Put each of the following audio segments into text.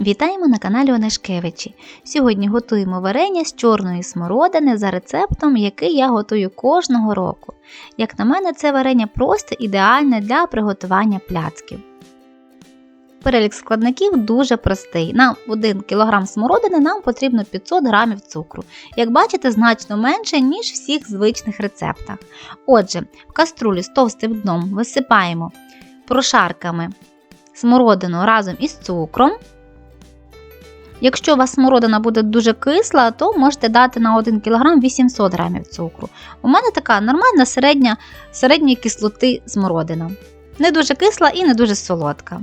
Вітаємо на каналі Онешкевичі. Сьогодні готуємо варення з чорної смородини за рецептом, який я готую кожного року. Як на мене, це варення просто ідеальне для приготування пляцків. Перелік складників дуже простий. На 1 кг смородини нам потрібно 500 г цукру. Як бачите, значно менше, ніж в всіх звичних рецептах. Отже, в каструлю з товстим дном висипаємо прошарками смородину разом із цукром. Якщо у вас смородина буде дуже кисла, то можете дати на 1 кг 800 г цукру. У мене така нормальна середня, середньої кислоти смородина. Не дуже кисла і не дуже солодка.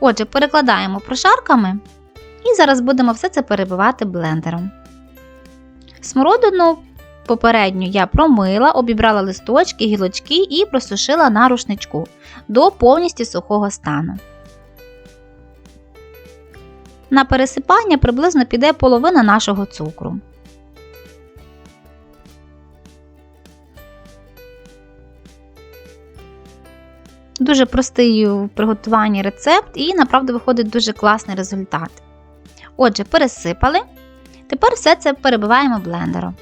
Отже, перекладаємо прошарками і зараз будемо все це перебивати блендером. Смородину попередньо я промила, обібрала листочки, гілочки і просушила на рушничку до повністю сухого стану. На пересипання приблизно піде половина нашого цукру. Дуже простий у приготуванні рецепт і, направду, виходить дуже класний результат. Отже, пересипали. Тепер все це перебиваємо блендером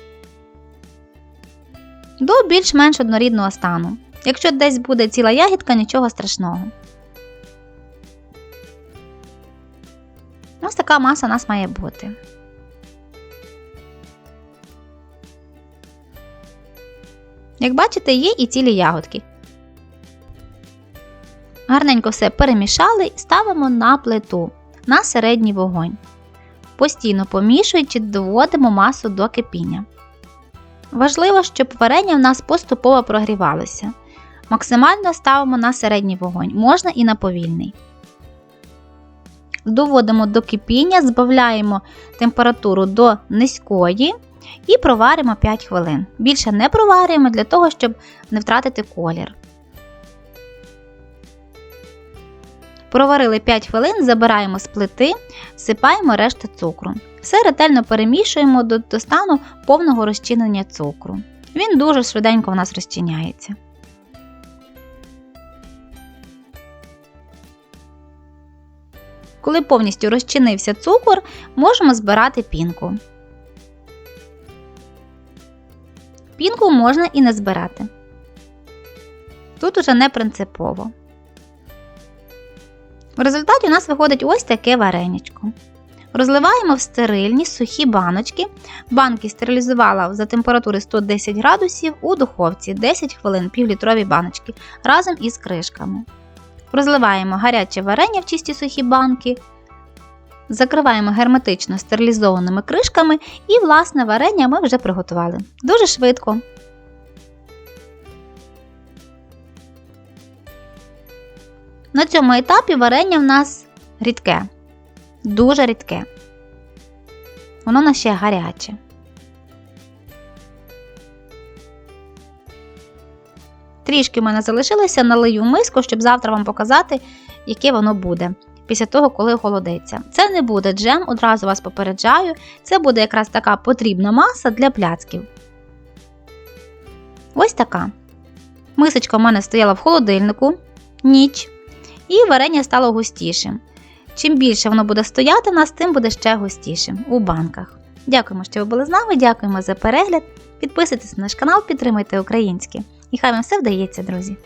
до більш-менш однорідного стану. Якщо десь буде ціла ягідка, нічого страшного. Ось така маса у нас має бути. Як бачите, є і цілі ягодки. Гарненько все перемішали і ставимо на плиту на середній вогонь. Постійно помішуючи, доводимо масу до кипіння. Важливо, щоб варення в нас поступово прогрівалося. Максимально ставимо на середній вогонь, можна і на повільний. Доводимо до кипіння, збавляємо температуру до низької і проваримо 5 хвилин. Більше не проварюємо для того, щоб не втратити колір. Проварили 5 хвилин, забираємо з плити, всипаємо решту цукру. Все ретельно перемішуємо до, стану повного розчинення цукру. Він дуже швиденько в нас розчиняється. Коли повністю розчинився цукор, можемо збирати пінку. Пінку можна і не збирати. Тут уже не принципово. В результаті у нас виходить ось таке вареничко. Розливаємо в стерильні сухі баночки. Банки стерилізувала за температури 110 градусів у духовці 10 хвилин півлітрові баночки разом із кришками. Розливаємо гаряче варення в чисті сухі банки. Закриваємо герметично стерилізованими кришками і, власне, варення ми вже приготували. Дуже швидко. На цьому етапі варення в нас рідке, дуже рідке. Воно на ще гаряче. Трішки в мене залишилося, налию миску, щоб завтра вам показати, яке воно буде після того, коли холодеться. Це не буде джем, одразу вас попереджаю. Це буде якраз така потрібна маса для пляцків. Ось така. Мисочка в мене стояла в холодильнику ніч, і варення стало густішим. Чим більше воно буде стояти нас, тим буде ще густішим у банках. Дякуємо, що ви були з нами, дякуємо за перегляд. Підписуйтесь на наш канал, підтримуйте українське. І хай вам все вдається, друзі!